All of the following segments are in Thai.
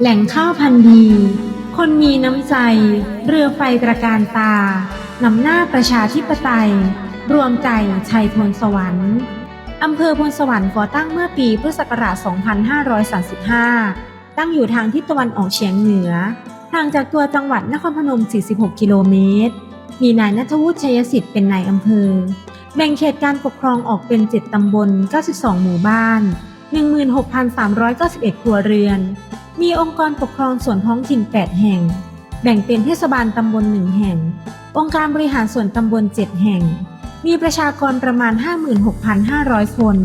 แหล่งข้าวพันธุ์ดี คนมีน้ำใจ เรือไฟตระการตา นำหน้าประชาธิปไตย รวมใจชัยพลสวรรค์อำเภอพลสวรรค์ก่อตั้งเมื่อปีพุทธศักราช 2535 ตั้งอยู่ทางทิศตะวันออกเฉียงเหนือห่างจากตัวจังหวัดนครพนม 46 กิโลเมตร มีนายนัทวุฒิชัยสิทธิ์เป็นนายอำเภอ แบ่งเขตการปกครองออกเป็น 7 ตำบล 92 หมู่บ้าน 16,391 ครัวเรือน มีองค์กรปกครองส่วนท้องถิ่น 8 แห่ง แบ่งเป็นเทศบาลตำบล 1 แห่ง องค์การบริหารส่วนตำบล 7 แห่ง มีประชากรประมาณ 56,500 คน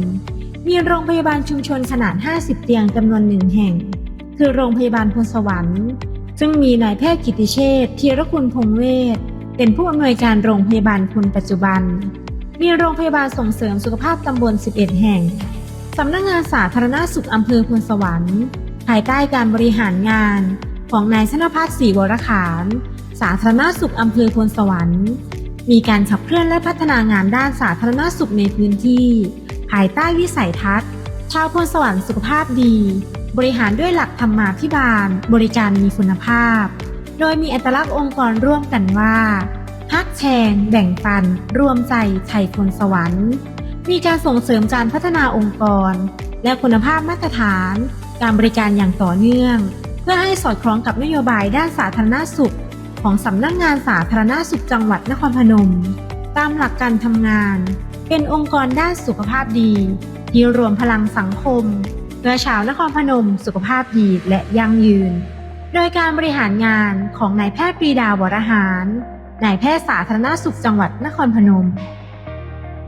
มีโรงพยาบาลชุมชนขนาด 50 เตียงจำนวนหนึ่งแห่ง คือโรงพยาบาลพลสวรรค์ ซึ่งมีนายแพทย์กิติเชษฐ์ธีรคุณพงเวชเป็นผู้อำนวยการโรงพยาบาลคนปัจจุบัน มีโรงพยาบาลส่งเสริมสุขภาพตำบล 11 แห่ง สำนักงานสาธารณสุขอำเภอพลสวรรค์ ภายใต้การบริหารงานของนายชนพัฒน์ศรีวรขาน สาธารณสุขอำเภอพลสวรรค์ มีการขับเคลื่อนและพัฒนางานด้านสาธารณสุขในพื้นที่ ภายใต้วิสัยทัศน์ ชาวพลสวรรค์สุขภาพดี บริหารด้วยหลักธรรมาภิบาล บริการมีคุณภาพ โดยมีอัตลักษณ์องค์กรร่วมกันว่าฮักแชงแบ่งปัน รวมใจชัยพลสวรรค์ มีการส่งเสริมการพัฒนาองค์กร และคุณภาพมาตรฐาน การบริการอย่างต่อเนื่อง เพื่อให้สอดคล้องกับนโยบายด้านสาธารณสุข ของสำนักงงานสาธารณสุขจังหวัดนครพนม ตามหลักการทำงาน เป็นองค์กรด้านสุขภาพดีที่รวมพลังสังคมเพื่อชาวนครพนม สุขภาพดีและยั่งยืน โดยการบริหารงานของนายแพทย์ปรีดาวรหารนายแพทย์สาธารณสุขจังหวัดนครพนม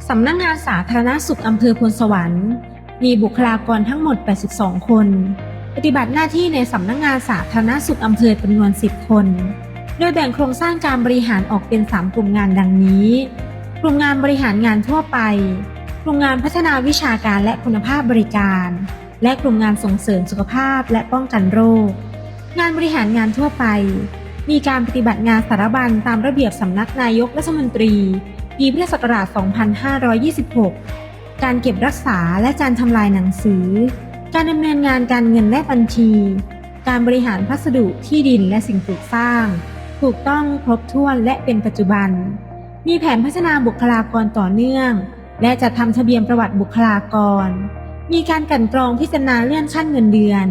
สำนักงงานสาธารณสุขอำเภอพลสวรรค์ มีบุคลากรทั้งหมด 82 คน ปฏิบัติหน้าที่ในสำนักงงานสาธารณสุขอำเภอจำนวน 10 คน โดยแบ่งโครงสร้างการบริหารออกเป็น 3 กลุ่มงานดังนี้ กลุ่มงานบริหารงานทั่วไป กลุ่มงานพัฒนาวิชาการและคุณภาพบริการ และกลุ่มงานส่งเสริมสุขภาพและป้องกันโรค งานบริหารงานทั่วไป มีการปฏิบัติงานสารบัญตามระเบียบสำนักนายกรัฐมนตรี ปีพุทธศักราช 2526 การเก็บรักษาและการทำลายหนังสือ การดำเนินงานการเงินและบัญชี การบริหารพัสดุที่ดินและสิ่งปลูกสร้าง ถูกต้องครบถ้วนและเป็นปัจจุบัน มีแผนพัฒนาบุคลากรต่อเนื่อง และจัดทำทะเบียนประวัติบุคลากร มีการกันกรองพิจารณาเลื่อนขั้นเงินเดือน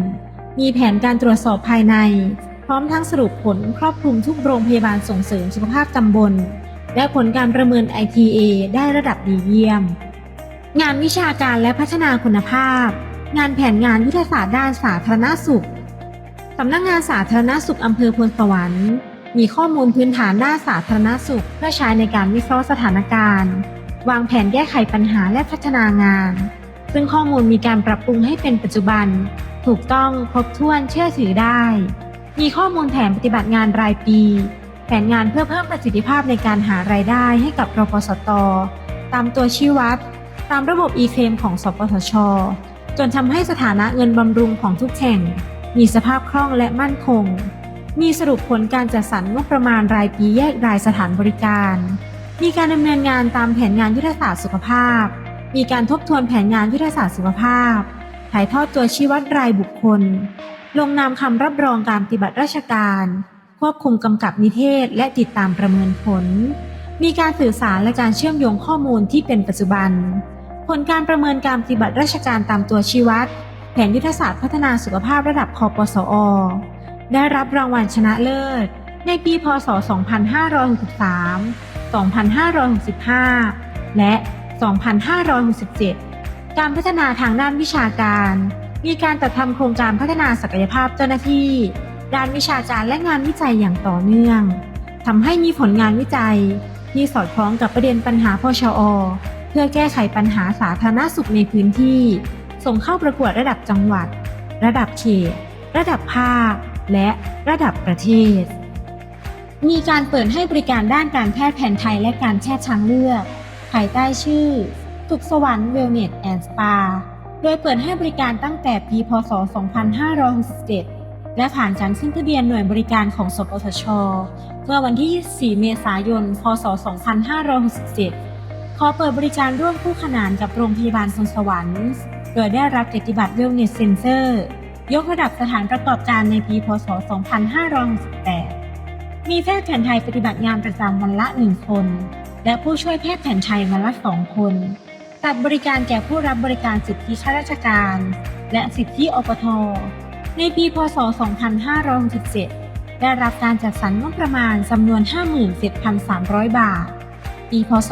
มีแผนการตรวจสอบภายใน พร้อมทั้งสรุปผลครอบคลุมทุกโรงพยาบาลส่งเสริมสุขภาพตำบล และผลการประเมิน ITA ได้ระดับดีเยี่ยม งานวิชาการและพัฒนาคุณภาพ งานแผนงานยุทธศาสตร์ด้านสาธารณสุขสำนักงงานสาธารณสุขอำเภอพลสวรรค์ มีข้อมูลพื้นฐานด้านสาธารณสุข เพื่อใช้ในการวิเคราะห์สถานการณ์ วางแผนแก้ไขปัญหาและพัฒนางาน ซึ่งข้อมูลมีการปรับปรุงให้เป็นปัจจุบัน ถูกต้องครบถ้วนเชื่อถือได้ มีข้อมูลแผนปฏิบัติงานรายปี แผนงานเพื่อเพิ่มประสิทธิภาพในการหารายได้ให้กับรพสต ตามตัวชี้วัด ตามระบบ e-claim ของสปสช จนทำให้สถานะเงินบำรุงของทุกแห่ง มีสภาพคล่องและมั่นคง มีสรุปผลการจัดสรรงบประมาณรายปีแยกรายสถานบริการ มีการดำเนินงานตามแผนงานยุทธศาสตร์สุขภาพ มีการทบทวนแผนงานยุทธศาสตร์สุขภาพ ถ่ายทอดตัวชี้วัดรายบุคคล ลงนามคำรับรองการปฏิบัติราชการ ควบคุมกำกับนิเทศ และติดตามประเมินผล มีการสื่อสารและการเชื่อมโยงข้อมูลที่เป็นปัจจุบัน ผลการประเมินการปฏิบัติราชการตามตัวชี้วัด แผนยุทธศาสตร์พัฒนาสุขภาพระดับคอปสอ ได้รับรางวัลชนะเลิศ ในปี พศ 2563 2565 และ 2567การพัฒนาทางด้านวิชาการ มีการจัดทำโครงการพัฒนาศักยภาพเจ้าหน้าที่ ด้านวิชาการและงานวิจัยอย่างต่อเนื่องทำให้มีผลงานวิจัย ที่สอดคล้องกับประเด็นปัญหาพชอ เพื่อแก้ไขปัญหาสาธารณสุขในพื้นที่ ส่งเข้าประกวดระดับจังหวัด ระดับเขต ระดับภาค และระดับประเทศ มีการเปิดให้บริการด้านการแพทย์แผนไทยและการแพทย์ทางเลือก ภายใต้ชื่อสุขสวรรค์เวลเนสแอนด์สปา โดยเปิดให้บริการตั้งแต่ปี พศ 2567 และผ่านการขึ้นทะเบียนหน่วยบริการของสปสช เมื่อวันที่ 4 เมษายน พศ 2567 ขอเปิดบริการร่วมคู่ขนานกับโรงพยาบาลพลสวรรค์ โดยได้รับเกียรติบัตรเวลเนสเซนเซอร์ยกระดับสถานประกอบการในปี พศ 2568 มีแพทย์แผนไทยปฏิบัติงานประจำวันละ 1 คน และผู้ช่วยแพทย์แผนไทยวันละ 2 คนตัดบริการแก่ผู้รับบริการสิทธิข้าราชการ และสิทธิอปท ในปี พศ 2567 ได้รับการจัดสรรงบประมาณจำนวน 57,300 บาท ปี พศ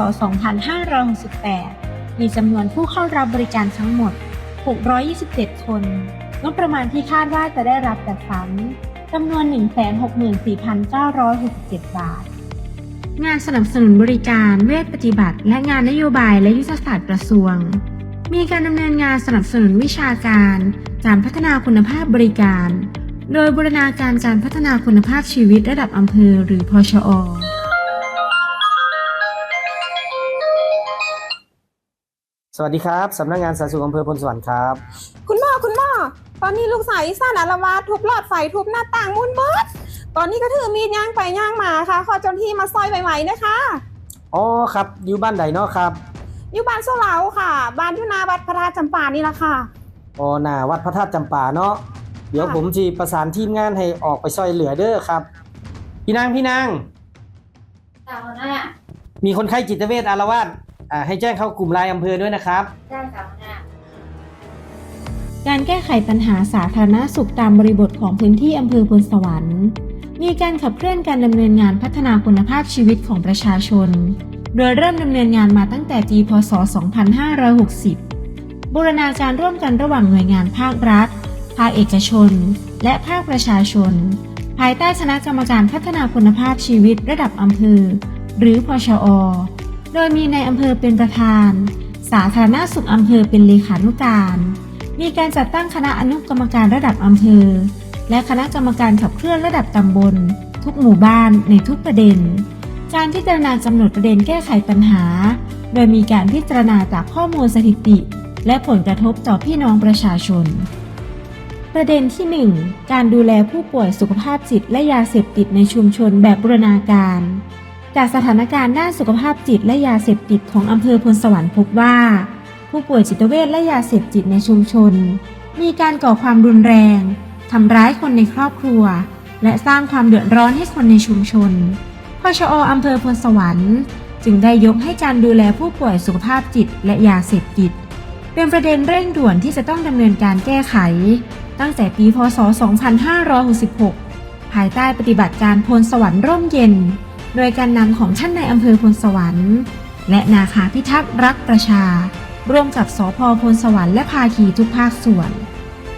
2568 มีจำนวนผู้เข้ารับบริการทั้งหมด 627 คน งบประมาณที่คาดว่าจะได้รับจัดสรรจำนวน 164,967 บาท งานสนับสนุนบริการเวชปฏิบัติ และงานนโยบายและยุทธศาสตร์กระทรวง มีการดำเนินงานสนับสนุนวิชาการ การพัฒนาคุณภาพบริการ โดยบูรณาการการพัฒนาคุณภาพชีวิตระดับอำเภอหรือพชอสวัสดีครับสำนักงานสาธารณสุขอำเภอพลสวรรค์ครับ คุณหมอคุณหมอตอนนี้ลูกสาวอีสานอารวาสทุบหลอดไฟทุบหน้าต่างมุนเบิดตอนนี้ก็ถือมีดย่างไปย่างมาค่ะ ขอเจ้าหน้าที่มาซอยไหวๆนะคะอ๋อครับอยู่บ้านใดเนาะครับ อยู่บ้านโซเหลาค่ะ บ้านอยุนาวัดพระธาตุจำปานี่ละค่ะ อ๋อหน้าวัดพระธาตุจำปาเนาะเดี๋ยวค่ะผมจีประสานทีมงานให้ออกไปช่วยเหลือเด้อครับ พี่นางพี่นางค่ะหัวหน้ามีคนไข้จิตเวชอารวาสอ่าให้แจ้งเข้ากลุ่มไลน์อำเภอด้วยนะครับ ได้ค่ะหัวหน้า การแก้ไขปัญหาสาธารณสุขตามบริบทของพื้นที่อำเภอพลสวรรค์ มีการขับเคลื่อนการดำเนินงานพัฒนาคุณภาพชีวิตของประชาชน โดยเริ่มดำเนินงานมาตั้งแต่ปีพศ 2560 บูรณาการร่วมกันระหว่างหน่วยงานภาครัฐ ภาคเอกชน และภาคประชาชน ภายใต้คณะกรรมการพัฒนาคุณภาพชีวิตระดับอำเภอ หรือพชอ โดยมีในายอำเภอเป็นประธาน สาธารณสุขอำเภอเป็นเลขานุการ มีการจัดตั้งคณะอนุกรรมการระดับอำเภอ และคณะกรรมการขับเคลื่อนระดับตำบล ทุกหมู่บ้านในทุกประเด็น การพิจารณากำหนดประเด็นแก้ไขปัญหา โดยมีการพิจารณาจากข้อมูลสถิติ และผลกระทบต่อพี่น้องประชาชน ประเด็นที่ 1 การดูแลผู้ป่วยสุขภาพจิตและยาเสพติดในชุมชนแบบบูรณาการ จากสถานการณ์ด้านสุขภาพจิตและยาเสพติดของอำเภอพลสวรรค์พบว่า ผู้ป่วยจิตเวชและยาเสพติดในชุมชน มีการก่อความรุนแรงทำร้ายคนในครอบครัว และสร้างความเดือดร้อนให้คนในชุมชนพชออำเภอพลสวรรค์ จึงได้ยกให้การดูแลผู้ป่วยสุขภาพจิตและยาเสพติด เป็นประเด็นเร่งด่วนที่จะต้องดำเนินการแก้ไข ตั้งแต่ปีพศ 2566 ภายใต้ปฏิบัติการพลสวรรค์ร่มเย็น โดยการนำของท่านในอำเภอพลสวรรค์ และนาคาพิทักษ์รักประชา ร่วมกับสพพลสวรรค์และภาคีทุกภาคส่วน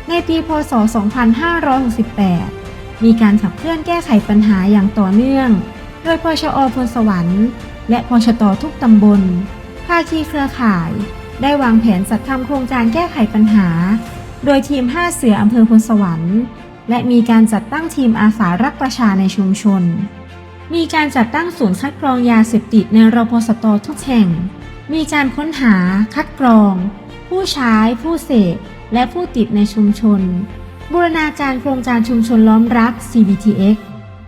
ในปีพศ 2568 มีการขับเคลื่อนแก้ไขปัญหาอย่างต่อเนื่อง โดยพชอพลสวรรค์ และพชตทุกตำบลภาคีเครือข่าย ได้วางแผนจัดทำโครงการแก้ไขปัญหา โดยทีม 5 เสืออำเภอพลสวรรค์ และมีการจัดตั้งทีมอาสารักประชาในชุมชน มีการจัดตั้งศูนย์คัดกรองยาเสพติดในรพสตทุกแห่ง มีการค้นหา คัดกรอง ผู้ใช้ ผู้เสพ และผู้ติดในชุมชน บูรณาการโครงการชุมชนล้อมรัก CBTX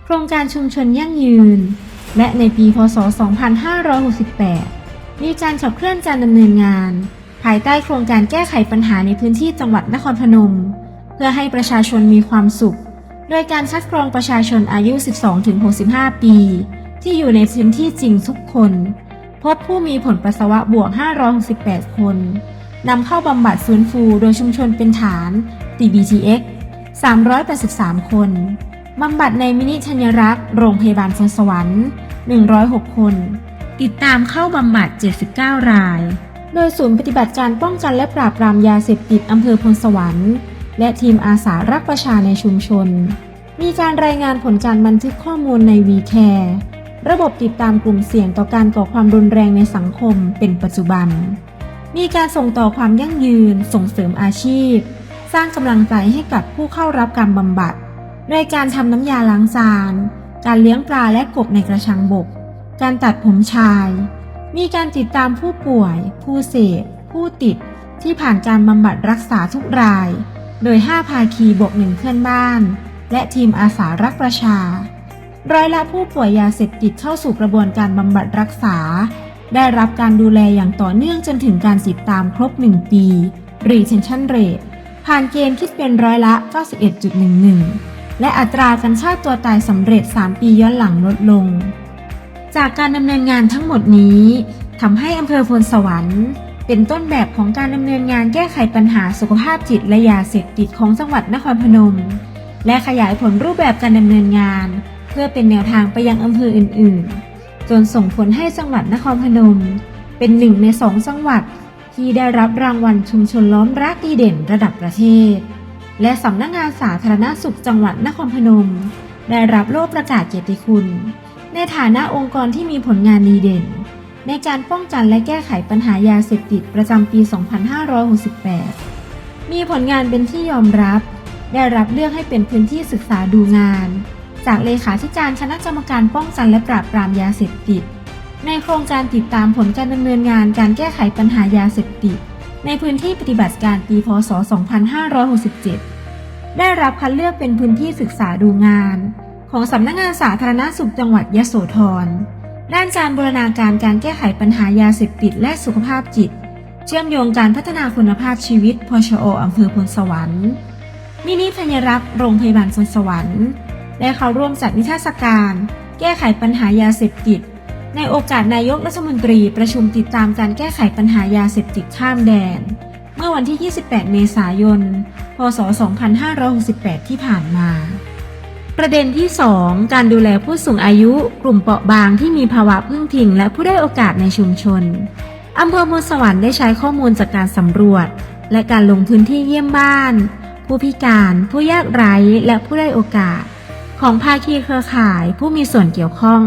โครงการชุมชนยั่งยืน และในปี พศ 2568 มีการขับเคลื่อนการดำเนินงาน ภายใต้โครงการแก้ไขปัญหาในพื้นที่จังหวัดนครพนม เพื่อให้ประชาชนมีความสุข โดยการคัดกรองประชาชนอายุ 12-65 ปี ที่อยู่ในพื้นที่จริงทุกคน พบผู้มีผลปัสสาวะบวก 568 คนนำเข้าบำบัดฟื้นฟูโดยชุมชนเป็นฐาน TBTX 383 คน บำบัดในมินิธัญรักษ์ โรงพยาบาลพลสวรรค์ 106 คน ติดตามเข้าบำบัด 79 ราย โดยศูนย์ปฏิบัติการป้องกันและปราบปรามยาเสพติดอำเภอพลสวรรค์ และทีมอาสารักประชาในชุมชน มีการรายงานผลการบันทึกข้อมูลใน WeCare ระบบติดตามกลุ่มเสี่ยงต่อการก่อความรุนแรงในสังคมเป็นปัจจุบัน มีการส่งต่อความยั่งยืน ส่งเสริมอาชีพ สร้างกำลังใจให้กับผู้เข้ารับการบำบัด โดยการทำน้ำยาล้างจาน การเลี้ยงปลาและกบในกระชังบก การตัดผมชาย มีการติดตามผู้ป่วย ผู้เสพผู้ติดที่ผ่านการบำบัดรักษาทุกราย โดย 5 ภาคีบวกหนึ่งเพื่อนบ้าน และทีมอาสารักประชา ร้อยละผู้ป่วยยาเสพติดเข้าสู่กระบวนการบำบัดรักษา ได้รับการดูแลอย่างต่อเนื่องจนถึงการติดตามครบ 1 ปี retention rate ผ่านเกณฑ์คิดเป็นร้อยละ 91.11 และอัตราการฆ่าตัวตายสำเร็จ 3 ปีย้อนหลังลดลง จากการดำเนินงานทั้งหมดนี้ทำให้อำเภอพลสวรรค์ เป็นต้นแบบของการดำเนินงานแก้ไขปัญหาสุขภาพจิตและยาเสพติดของจังหวัดนครพนม และขยายผลรูปแบบการดำเนินงาน เพื่อเป็นแนวทางไปยังอำเภออื่น ๆ จนส่งผลให้จังหวัดนครพนม เป็นหนึ่งในสองจังหวัดที่ได้รับรางวัลชุมชนล้อมรักดีเด่นระดับประเทศ และสำนักงานสาธารณสุขจังหวัดนครพนม ได้รับโล่ประกาศเกียรติคุณ ในฐานะองค์กรที่มีผลงานดีเด่น ในการป้องกันและแก้ไขปัญหายาเสพติดประจำปี 2568 มีผลงานเป็นที่ยอมรับ ได้รับเลือกให้เป็นพื้นที่ศึกษาดูงาน จากเลขาธิการคณะกรรมการป้องกันและปราบปรามยาเสพติด ในโครงการติดตามผลการดำเนินงานการแก้ไขปัญหายาเสพติด ในพื้นที่ปฏิบัติการปี พศ 2567 ได้รับคัดเลือกเป็นพื้นที่ศึกษาดูงาน ของสำนักงานสาธารณสุขจังหวัดยโสธร ด้านการบูรณาการการแก้ไขปัญหายาเสพติดและสุขภาพจิต เชื่อมโยงการพัฒนาคุณภาพชีวิตพชออำเภอพลสวรรค์ มินิพญรักษ์โรงพยาบาลพลสวรรค์ ได้เข้าร่วมจัดนิทรรศการ แก้ไขปัญหายาเสพติด ในโอกาสนายกรัฐมนตรีประชุมติดตามการแก้ไขปัญหายาเสพติดข้ามแดน เมื่อวันที่ 28 เมษายน พศ 2568 ที่ผ่านมา ประเด็นที่ 2 การดูแลผู้สูงอายุ กลุ่มเปราะบางที่มีภาวะพึ่งพิง และผู้ได้โอกาสในชุมชนอำเภอพลสวรรค์ได้ใช้ข้อมูลจากการสำรวจ และการลงพื้นที่เยี่ยมบ้าน ผู้พิการ ผู้ยากไร้และผู้ได้โอกาส ของภาคีเครือข่ายผู้มีส่วนเกี่ยวข้อง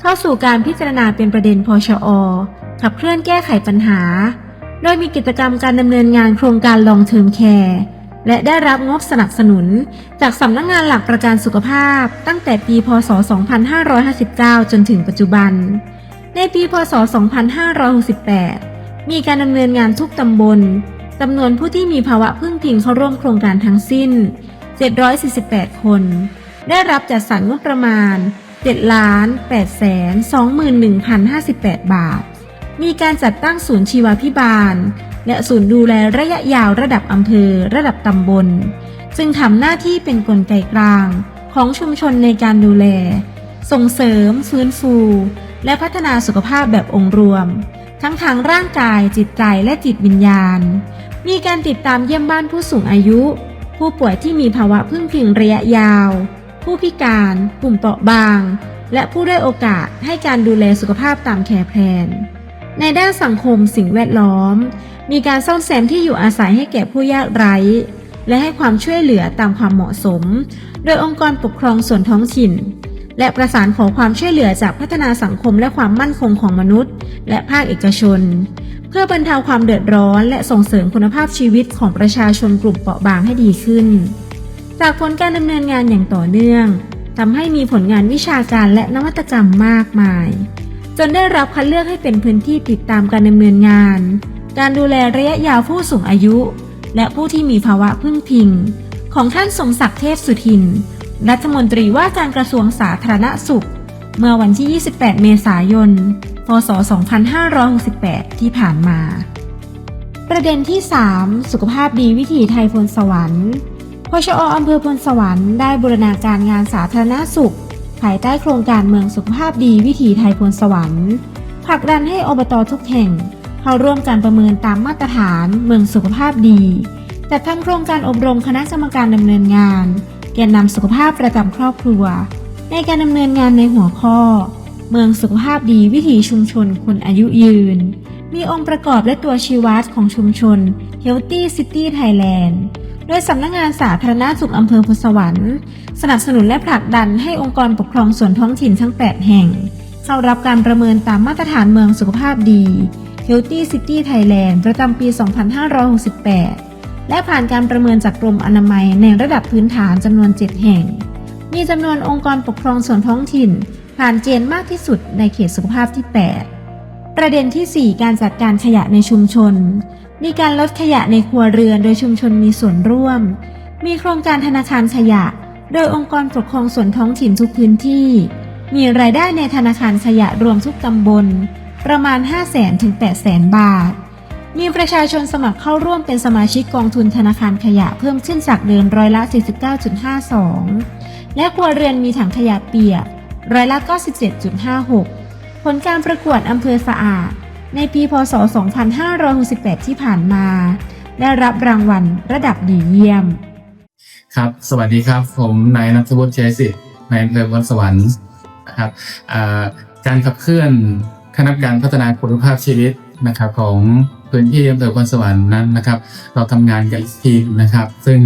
เข้าสู่การพิจารณาเป็นประเด็นพชอ ขับเคลื่อนแก้ไขปัญหา โดยมีกิจกรรมการดำเนินงานโครงการลองเทอมแคร์ และได้รับงบสนับสนุน จากสำนักงานหลักประกันสุขภาพ ตั้งแต่ปี พศ 2559 จนถึงปัจจุบัน ในปี พศ 2568 มีการดำเนินงานทุกตำบลจำนวนผู้ที่มีภาวะพึ่งพิงเข้าร่วมโครงการทั้งสิ้น 748 คน ได้รับจัดสรรงบประมาณ 7 ล้าน8แสน21,058 บาท มีการจัดตั้งศูนย์ชีวพิบาล และศูนย์ดูแลระยะยาวระดับอำเภอ ระดับตำบล ซึ่งทำหน้าที่เป็นกลไกกลางของชุมชนในการดูแล ส่งเสริม ฟื้นฟู และพัฒนาสุขภาพแบบองค์รวม ทั้งทางร่างกายจิตใจและจิตวิญญาณ มีการติดตามเยี่ยมบ้านผู้สูงอายุ ผู้ป่วยที่มีภาวะพึ่งพิงระยะยาว ผู้พิการ กลุ่มเปราะบาง และผู้ได้โอกาสให้การดูแลสุขภาพตามแคร์แพลนในด้านสังคมสิ่งแวดล้อม มีการซ่อมแซมที่อยู่อาศัยให้แก่ผู้ยากไร้ และให้ความช่วยเหลือตามความเหมาะสม โดยองค์กรปกครองส่วนท้องถิ่น และประสานขอความช่วยเหลือจากพัฒนาสังคมและความมั่นคงของมนุษย์ และภาคเอกชน เพื่อบรรเทาความเดือดร้อน และส่งเสริมคุณภาพชีวิตของประชาชนกลุ่มเปราะบางให้ดีขึ้น จากผลการดำเนินงานอย่างต่อเนื่องทำให้มีผลงานวิชาการและนวัตกรรมมากมาย จนได้รับคัดเลือกให้เป็นพื้นที่ติดตามการดำเนินงาน การดูแลระยะยาวผู้สูงอายุ และผู้ที่มีภาวะพึ่งพิง ของท่านสมศักดิ์เทพสุทิน รัฐมนตรีว่าการกระทรวงสาธารณสุข เมื่อวันที่ 28 เมษายน พศ 2568 ที่ผ่านมา ประเด็นที่ 3 สุขภาพดีวิถีไทยพลสวรรค์พชออำเภอพลสวรรค์ได้บูรณาการงานสาธารณสุข ภายใต้โครงการเมืองสุขภาพดีวิถีไทยพลสวรรค์ผลักดันให้อบตทุกแห่ง เข้าร่วมการประเมินตามมาตรฐานเมืองสุขภาพดี จัดทำโครงการอบรมคณะกรรมการดำเนินงาน แกนนำสุขภาพประจำครอบครัว ในการดำเนินงานในหัวข้อ เมืองสุขภาพดีวิถีชุมชนคนอายุยืน มีองค์ประกอบและตัวชี้วัดของชุมชน Healthy City Thailand โดยสำนักงานสาธารณสุขอำเภอพุทธสวรรค์ สนับสนุนและผลักดันให้องค์กรปกครองส่วนท้องถิ่นทั้ง 8 แห่ง เข้ารับการประเมินตามมาตรฐานเมืองสุขภาพดี Healthy City Thailand ประจำปี 2568 และผ่านการประเมินจากกรมอนามัยในระดับพื้นฐานจำนวน 7 แห่ง มีจำนวนองค์กรปกครองส่วนท้องถิ่น ผ่านเกณฑ์มากที่สุดในเขตสุขภาพที่ 8 ประเด็นที่ 4 การจัดการขยะในชุมชน มีการลดขยะในครัวเรือนโดยชุมชนมีส่วนร่วม มีโครงการธนาคารขยะ โดยองค์กรปกครองส่วนท้องถิ่นทุกพื้นที่ มีรายได้ในธนาคารขยะรวมทุกตำบล ประมาณ 5 0 0 0 0 0ถึง8 0 0 0 0 0 บาท มีประชาชนสมัครเข้าร่วมเป็นสมาชิกกองทุนธนาคารขยะเพิ่มขึ้นจากเดิมร้อยละ 49.52 และครัวเรือนมีถังขยะเปียกร้อยละ 97.56 ผลการประกวดอำเภอสะอาด ในปี พศ 2568 ที่ผ่านมา ได้รับรางวัลระดับดีเยี่ยม ครับ สวัสดีครับ ผมนายนัทวุฒิเชยสิทธิ์นายอำเภอวันสวรรค์นะครับการขับเคลื่อน คณะกรรมการพัฒนาคุณภาพชีวิตนะครับของพื้นที่อำเภอวันสวรรค์นั้นนะครับ เราทำงานกับอีกทีมนะครับ ซึ่ง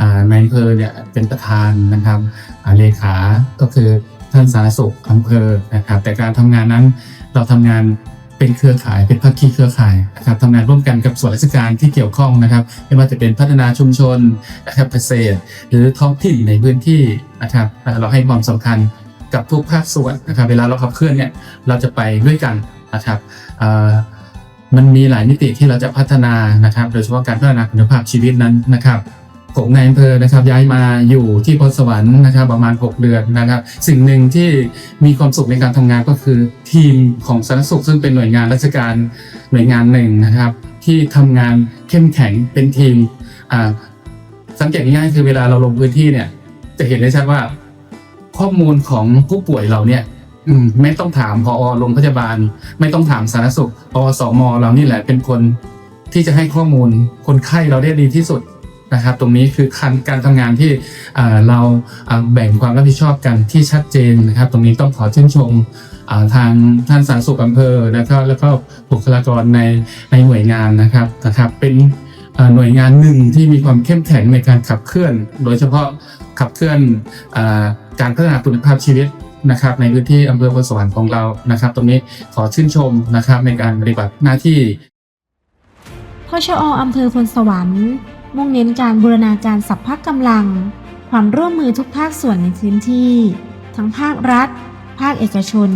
อ่านายอำเภอเนี่ยเป็นประธานนะครับอ่าเลขาก็คือท่านสาธารณสุขอำเภอนะครับ แต่การทำงานนั้นเราทำงานเป็นเครือข่ายเป็นภาคีเครือข่ายนะครับทำงานร่วมกันกับส่วนราชการที่เกี่ยวข้องนะครับ ไม่ว่าจะเป็นพัฒนาชุมชนนะครับเกษตร หรือท้องถิ่นในพื้นที่นะครับเราให้ความสำคัญ กับทุกภาคส่วนนะครับเวลาเราขับเคลื่อนเนี่ยเราจะไปด้วยกันนะครับเออมันมีหลายมิติที่เราจะพัฒนานะครับ โดยเฉพาะการพัฒนาคุณภาพชีวิตนั้นนะครับผมในอำเภอนะครับย้ายมาอยู่ที่พรสวรรค์นะครับ ประมาณ 6 เดือนนะครับ สิ่งหนึ่งที่มีความสุขในการทำงานก็คือทีมของสาธารณสุขซึ่งเป็นหน่วยงานราชการหน่วยงานหนึ่งนะครับ ที่ทำงานเข้มแข็งเป็นทีมอ่าสังเกตง่ายๆคือเวลาเราลงพื้นที่เนี่ยจะเห็นได้ชัดว่า ข้อมูลของผู้ป่วยเราเนี่ยไม่ต้องถามพอโรงพยาบาล ไม่ต้องถามสาธารณสุขอสมเรานี่แหละเป็นคนที่จะให้ข้อมูลคนไข้เราได้ดีที่สุดนะครับ ตรงนี้คือการการทำงานที่เราแบ่งความรับผิดชอบกันที่ชัดเจนนะครับ ตรงนี้ต้องขอชื่นชมทางท่านสาธารณสุขอำเภอแล้วก็แล้วก็บุคลากรในในหน่วยงานนะครับนะครับ เป็นหน่วยงานหนึ่งที่มีความเข้มแข็งในการขับเคลื่อน โดยเฉพาะขับเคลื่อนอการพัฒนาคุณภาพชีวิตนะครับในพื้นที่อำเภอพลสวรรค์ของเรานะครับ ตรงนี้ขอชื่นชมนะครับในการปฏิบัติหน้าที่พชออำเภอพลสวรรค์ มุ่งเน้นการบูรณาการสัพพะกำลัง ความร่วมมือทุกภาคส่วนในพื้นที่ ทั้งภาครัฐ ภาคเอกชน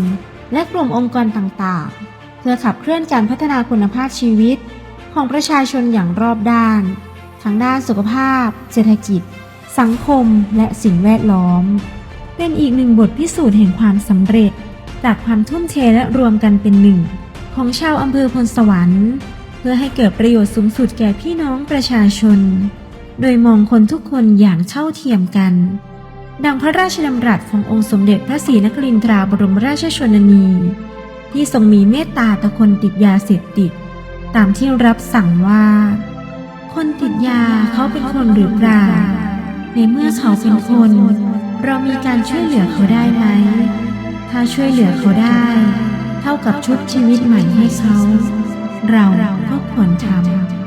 และกลุ่มองค์กรต่างๆ เพื่อขับเคลื่อนการพัฒนาคุณภาพชีวิต ของประชาชนอย่างรอบด้าน ทั้งด้านสุขภาพ เศรษฐกิจ สังคม และสิ่งแวดล้อม เป็นอีกหนึ่งบทพิสูจน์แห่งความสำเร็จ จากความทุ่มเทและรวมกันเป็นหนึ่ง ของชาวอำเภอพลสวรรค์ เพื่อให้เกิดประโยชน์สูงสุดแก่พี่น้องประชาชน โดยมองคนทุกคนอย่างเท่าเทียมกัน ดังพระราชดำรัสขององค์สมเด็จพระศรีนครินทราบรมราชชนนี ที่ทรงมีเมตตาต่อคนติดยาเสพติด ตามที่รับสั่งว่า คนติดยาเขาเป็นคนหรือเปล่าในเมื่อเขาเป็นคน เรามีการช่วยเหลือเขาได้ไหม ถ้าช่วยเหลือเขาได้ เท่ากับชุบชีวิตใหม่ให้เขา เราก็ควรทำ